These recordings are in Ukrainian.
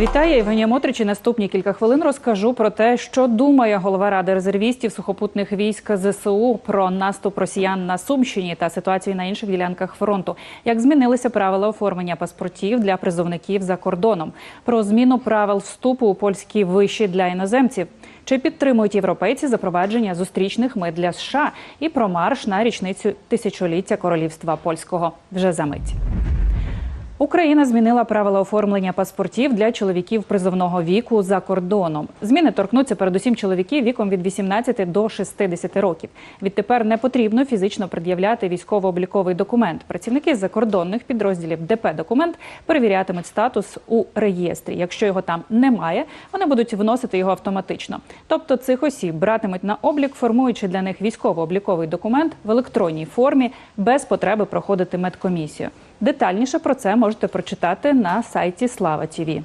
Вітаю, Євгенія Мотрич. І Наступні кілька хвилин розкажу про те, що думає голова ради резервістів сухопутних військ ЗСУ про наступ росіян на Сумщині та ситуацію на інших ділянках фронту. Як змінилися правила оформлення паспортів для призовників за кордоном, про зміну правил вступу у польські виші для іноземців. Чи підтримують європейці запровадження зустрічних мит для США і про марш на річницю тисячоліття королівства польського вже за мить. Україна змінила правила оформлення паспортів для чоловіків призовного віку за кордоном. Зміни торкнуться передусім чоловіків віком від 18 до 60 років. Відтепер не потрібно фізично пред'являти військово-обліковий документ. Працівники закордонних підрозділів ДП документ перевірятимуть статус у реєстрі. Якщо його там немає, вони будуть вносити його автоматично. Тобто цих осіб братимуть на облік, формуючи для них військово-обліковий документ в електронній формі без потреби проходити медкомісію. Детальніше про це можете прочитати на сайті Слава Тіві.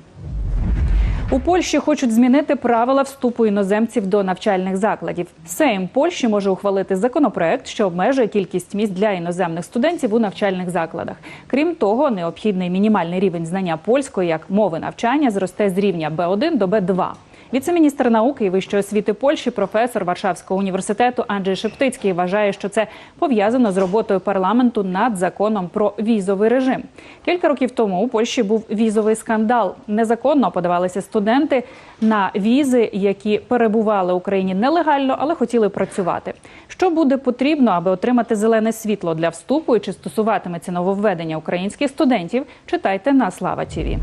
У Польщі хочуть змінити правила вступу іноземців до навчальних закладів. Сейм Польщі може ухвалити законопроект, що обмежує кількість місць для іноземних студентів у навчальних закладах. Крім того, необхідний мінімальний рівень знання польської як мови навчання зросте з рівня Б1 до Б2. Віце-міністр науки і вищої освіти Польщі, професор Варшавського університету Анджей Шептицький вважає, що це пов'язано з роботою парламенту над законом про візовий режим. Кілька років тому у Польщі був візовий скандал. Незаконно подавалися студенти на візи, які перебували в Україні нелегально, але хотіли працювати. Що буде потрібно, аби отримати зелене світло для вступу і чи стосуватиметься нововведення українських студентів? Читайте на Слава Тіві.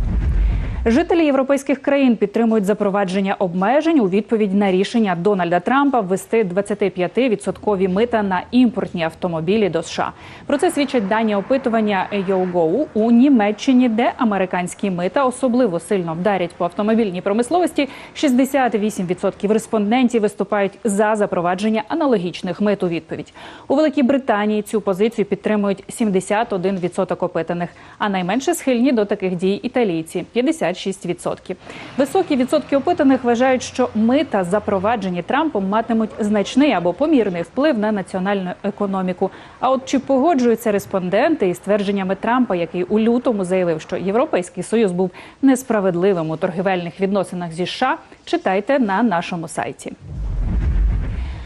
Жителі європейських країн підтримують запровадження обмежень у відповідь на рішення Дональда Трампа ввести 25% мита на імпортні автомобілі до США. Про це свідчать дані опитування YouGo у Німеччині, де американські мита особливо сильно вдарять по автомобільній промисловості. 68% респондентів виступають за запровадження аналогічних мит у відповідь. У Великій Британії цю позицію підтримують 71% опитаних, а найменше схильні до таких дій італійці 50%. 56%. Високі відсотки опитаних вважають, що мита, запроваджені Трампом, матимуть значний або помірний вплив на національну економіку. А от чи погоджуються респонденти із твердженнями Трампа, який у лютому заявив, що Європейський союз був несправедливим у торгівельних відносинах зі США, читайте на нашому сайті.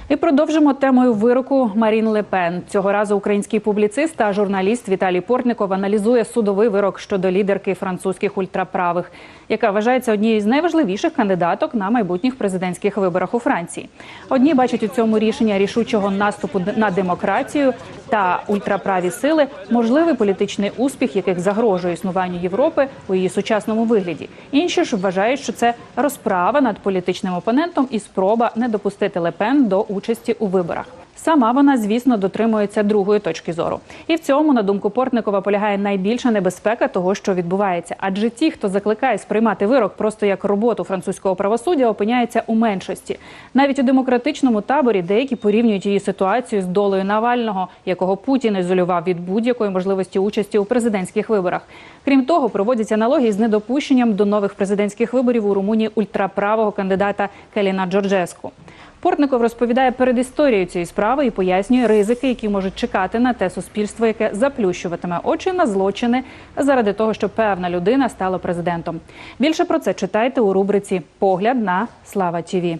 І продовжимо темою вироку Марін Лепен. Цього разу український публіцист та журналіст Віталій Портников аналізує судовий вирок щодо лідерки французьких ультраправих, яка вважається однією з найважливіших кандидаток на майбутніх президентських виборах у Франції. Одні бачать у цьому рішення рішучого наступу на демократію та ультраправі сили, можливий політичний успіх, яких загрожує існуванню Європи у її сучасному вигляді. Інші ж вважають, що це розправа над політичним опонентом і спроба не допустити Лепен до участі у виборах. Сама вона, звісно, дотримується другої точки зору, і в цьому, на думку Портникова, полягає найбільша небезпека того, що відбувається. Адже ті, хто закликає сприймати вирок просто як роботу французького правосуддя, опиняється у меншості. Навіть у демократичному таборі деякі порівнюють її ситуацію з долею Навального, якого Путін ізолював від будь-якої можливості участі у президентських виборах. Крім того, проводяться аналогії з недопущенням до нових президентських виборів у Румунії ультраправого кандидата Келіна Джорджеску. Портников розповідає перед історією цієї справи і пояснює ризики, які можуть чекати на те суспільство, яке заплющуватиме очі на злочини заради того, щоб певна людина стала президентом. Більше про це читайте у рубриці Погляд на Слава Тіві.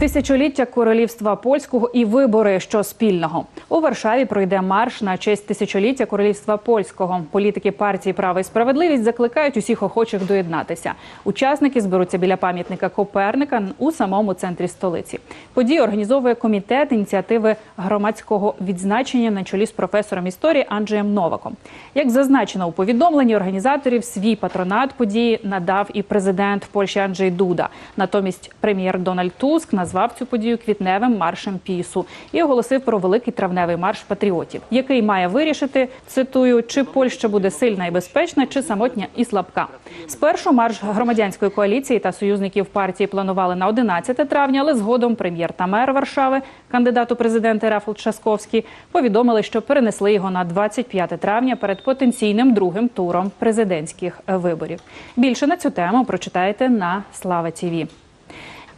Тисячоліття королівства польського і вибори, що спільного у Варшаві пройде марш на честь тисячоліття королівства польського. Політики партії Право і справедливість закликають усіх охочих доєднатися. Учасники зберуться біля пам'ятника Коперника у самому центрі столиці. Подію організовує комітет ініціативи громадського відзначення на чолі з професором історії Анджеєм Новаком. Як зазначено у повідомленні організаторів, свій патронат події надав і президент Польщі Анджей Дуда. Натомість прем'єр Дональд Туск назвав цю подію квітневим маршем пісу і оголосив про великий травневий марш патріотів, який має вирішити цитую, чи Польща буде сильна і безпечна, чи самотня і слабка. Спершу марш громадянської коаліції та союзників партії планували на 11 травня, але згодом прем'єр та мер Варшави, кандидат у президенти Рафал Часковський, повідомили, що перенесли його на 25 травня перед потенційним другим туром президентських виборів. Більше на цю тему прочитайте на Слава Тіві.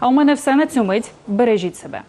А у мене все на цю мить. Бережіть себе.